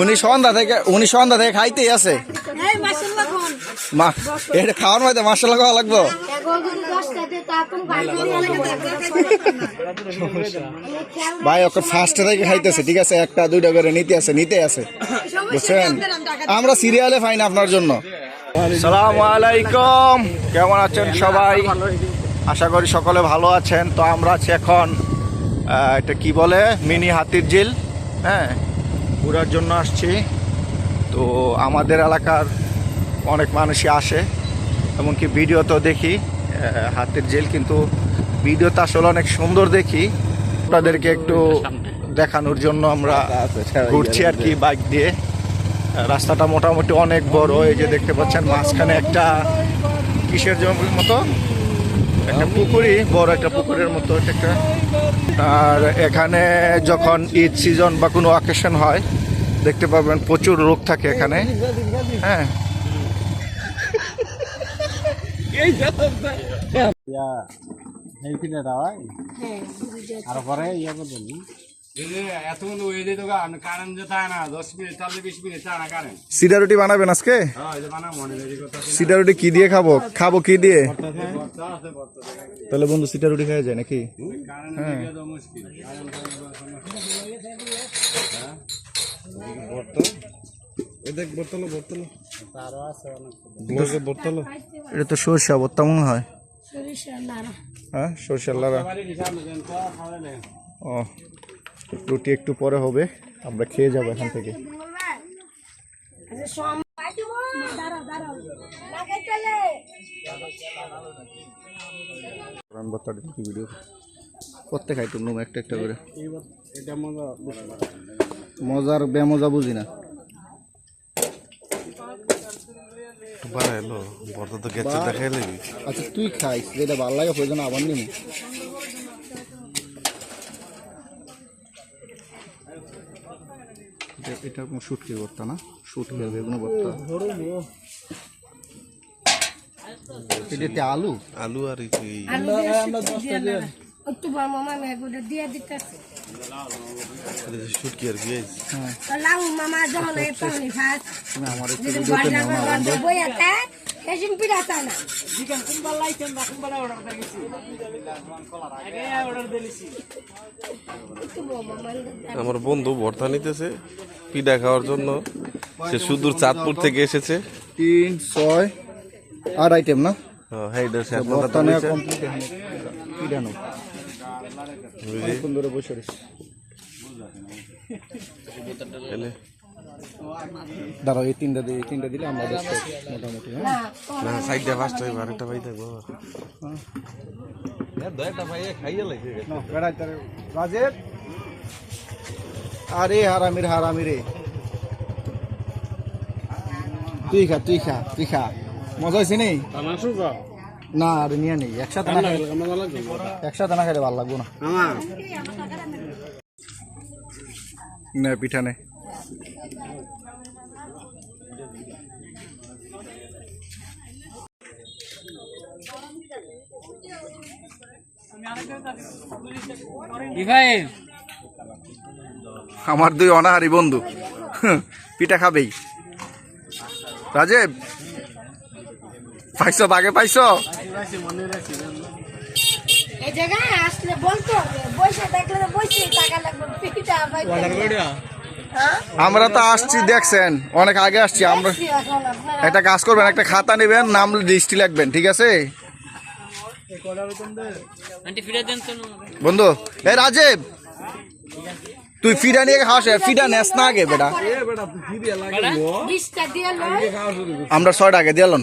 উনি সন্ধ্যা থেকে উনি সন্ধ্যা থেকে খাইতেই আছে। এই মাশাআল্লাহ কোন মা এটা খাওয়ার মধ্যে মশলা খাওয়া লাগবো। এগো যদি 10 টাকা তা তুমি ভাই ওকে ফার্স্ট থেকে খাইতেছে ঠিক আছে? একটা দুইটা করে নিতে আছে নিতে আছে। বুঝছেন? আমরা সিরিয়ালে ফাইন আপনার জন্য। সালাম আলাইকুম। কেমন আছেন সবাই? আশা করি সকলে ভালো আছেন। তো আমরা আছি এখন এটা কি বলে? মিনি হাতির ঝিল হ্যাঁ? ঘোরার জন্য আসছি। তো আমাদের এলাকার অনেক মানুষই আসে, এমনকি ভিডিও তো দেখি হাতের জেল কিন্তু ভিডিওতে আসলে অনেক সুন্দর দেখি। আপনাদেরকে একটু দেখানোর জন্য আমরা ঘুরছি আর কি বাইক দিয়ে। রাস্তাটা মোটামুটি অনেক বড়, এই যে দেখতে পাচ্ছেন, মাঝখানে একটা কিসের জমির মতো? একটা পুকুরি বড় একটা পুকুরের মতো একটা। আর এখানে যখন ঈদ সিজন বা কোনো অকেশন হয় দেখতে পাবেন প্রচুর রোগ থাকে এখানে। হ্যাঁ। সেইখিনি দাওয়াই? আর পরে ইয়ে করবেন এত ওই কারেন্ট যে তাই না দশ মিনিট তাহলে বিশ মিনিট তা না কারেন্ট? সিডা রুটি বানাবেন আজকে? হ্যাঁ মনে সিডা রুটি কি দিয়ে খাব? খাব কি দিয়ে? ভর্তা আছে ভর্তা তাহলে বন্ধু সিডা রুটি খাওয়া যায় নাকি? এটা তো সরষা ভর্তা মনে হয়। হ্যাঁ সরষার ও রুটি একটু পরে হবে আমরা খেয়ে যাব এখান থেকে। আচ্ছা সম দাঁড়াও দাঁড়াও লাগাই তালে কোরআন ভর্তাটা কি ভিডিও করতে খাই টুমটুম একটা একটা করে। এটা মজা মজার বেমজা বুঝি না। আচ্ছা তুই খাইস যেটা ভালো লাগে প্রয়োজন আবার নিবি। এটা- কোনো শুটকি ভর্তা না? শুটকি বেগুন ভর্তা। এটাতে আলু? আলু আর আলু দিয়ে নাড়া একটু মামা মেগুটা দিয়ে দিতেছে। শুটকি আর পেঁয়াজ লাউ মামা যখন এই পানি ফাস তুমি আমার একটু ভিডিওতে বড় না বন্ধু পিড়াতা না আমার ভর্তা নিতেছে পিঠা খাওয়ার জন্য। সে সুদূর চাঁদপুর থেকে এসেছে। তিন ছয় আট আইটেম না? হ্যাঁ এটা সে আপনার ভর্তা নেওয়া। কমপ্লিট পিডানো বসে রয়েছে। দাঁড়াও এই তিনটা দিয়ে তিনটা দিলে আমরা মোটামুটি হ্যাঁ? না সাইডটা ফার্স্ট হইব আরেকটা ভাই থাকব আরে হারামির হারামি রে তুই খা তুই খা তুই খা। মজা হয়েছে নেই? না আরে নিয়ে নেই। একসাথে না খাইলে একসাথে না খাইলে ভালো লাগবো না। নে পিঠা নে। আমার দুই অনাহারি বন্ধু। পিঠা খাবেই। রাজেব পাইছ বাগে পাইছ? এই জায়গায় আসলে বলতো হবে বসে দেখলে তো বসে টাকা লাগবে পিঠা পাইতে হ্যাঁ? আমরা তো আসছি দেখছেন অনেক আগে আসছি আমরা একটা কাজ করবেন একটা খাতা নেবেন নাম লিস্টি লাগবেন ঠিক আছে? বন্ধু এ রাজেব তুই ফিডা নিয়ে খাওয়াস ফিডা নেস না আগে বেটা। দিয়ে আমরা ছয়টা আগে দিলাম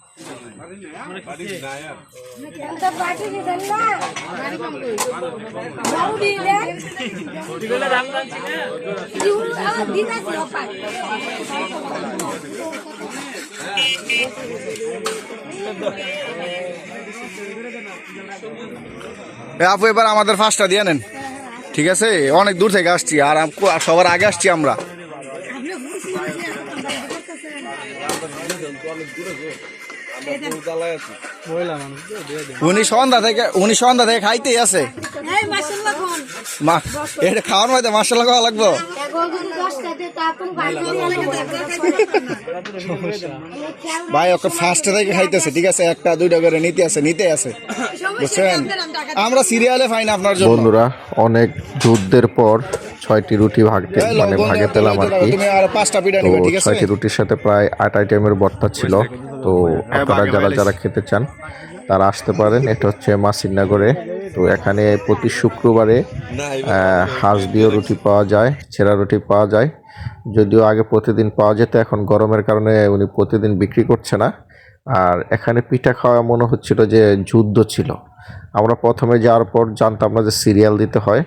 আপু, এবার আমাদের ফার্স্টটা দিয়ে নেন। ঠিক আছে? অনেক দূর থেকে আসছি আর সবার আগে আসছি আমরা। Mas da Leste. উনি সন্ধ্যা থেকে উনি সন্ধ্যা থেকে খাইতেই আছে। এটা খাওয়ার মধ্যে মাসাল্লাহ খাওয়া লাগবো। এগো যদি 10 টাকা তা আপন ভাই ওকে ফার্স্টে থেকে খাইতেছে ঠিক আছে? একটা দুইটা করে নিতে আছে নিতে আছে। বুঝছেন? আমরা সিরিয়ালে ফাইন আপনার জন্য। বন্ধুরা অনেক যুদ্ধের পর ছয়টি রুটি ভাগতে মানে ভাগে তুমি পেলাম আর কি। পাঁচটা পিঠা তো নিবে ঠিক আছে? ছয়টি রুটির সাথে প্রায় আট আইটেমের ভর্তা ছিল। তো আপনারা যারা যারা খেতে চান তারা আসতে পারেন। এটা হচ্ছে মাসিরনগরে তো এখানে প্রতি শুক্রবারে হাঁস দিয়ে রুটি পাওয়া যায়, ছেঁড়া রুটি পাওয়া যায়। যদিও আগে প্রতিদিন পাওয়া যেত, এখন গরমের কারণে উনি প্রতিদিন বিক্রি করছে না। আর এখানে পিঠা খাওয়া মনে হচ্ছিল যে যুদ্ধ ছিল। আমরা প্রথমে যাওয়ার পর জানতাম না যে সিরিয়াল দিতে হয়।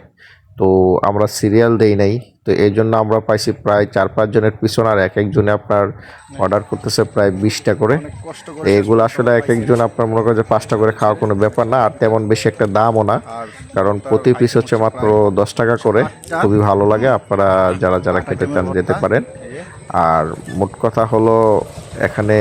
তো আমরা সিরিয়াল দেই নাই। তো এই জন্য আমরা পাইছি প্রায় চার পাঁচ জনের পিছনে আর এক একজনে আপনার অর্ডার করতেছে প্রায় বিশটা করে। এগুলো আসলে এক একজন আপনার মনে করেন যে পাঁচটা করে খাওয়ার কোনো ব্যাপার না আর তেমন বেশি একটা দামও না। কারণ প্রতি পিস হচ্ছে মাত্র দশ টাকা করে। খুবই ভালো লাগে আপনারা যারা যারা খেতে চান যেতে পারেন। আর মোট কথা হলো এখানে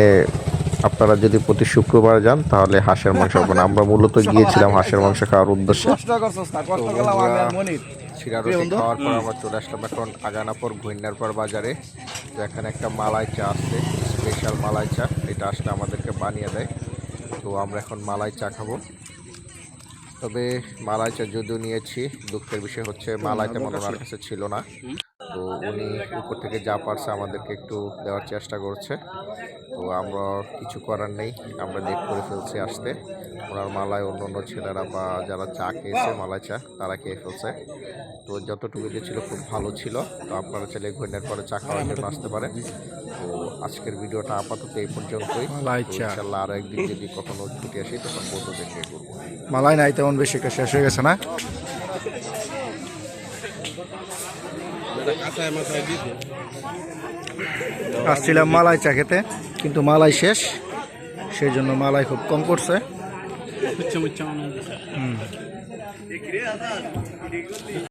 আপনারা যদি প্রতি শুক্রবার যান তাহলে হাঁসের মাংস পাবেন। আমরা মূলত গিয়েছিলাম হাঁসের মাংস খাওয়ার উদ্দেশ্যে। কষ্ট করছস না কষ্ট করলাম আমি আর মনির। শিরা রুটি খাওয়ার পর আমরা চলে আসলাম এখন আগানাপুর ঘৈনারপর বাজারে। তো এখানে একটা মালাই চা আছে স্পেশাল মালাই চা। এটা আসলে আমাদেরকে বানিয়ে দেয়। তো আমরা এখন মালাই চা খাব। তবে মালাই চা যদিও নিয়েছি দুঃখের বিষয় হচ্ছে মালাই তেমন ওনার কাছে ছিল না। তো উনি উপর থেকে যা পারছে আমাদেরকে একটু দেওয়ার চেষ্টা করছে। তো আমরা কিছু করার নেই আমরা লেট করে ফেলছি আসতে। ওনার মালায় অন্য অন্য ছেলেরা বা যারা চা খেয়েছে মালাই চা তারা খেয়ে ফেলছে। তো যতটুকু যে ছিল খুব ভালো ছিল। তো আপনারা চাইলে ঘণ্টার পরে চা খাওয়ার জন্য আসতে পারেন। তো আজকের ভিডিওটা আপাতত এই পর্যন্তই। ইনশাল্লাহ আরও একদিন যদি কখনো ছুটি আসি তখন বন্ধুদের দেখে করব মালাই নাই তেমন বেশি শেষ হয়ে গেছে না? আসছিলাম মালাই চা খেতে কিন্তু মালাই শেষ। সেই জন্য মালাই খুব কম করছে।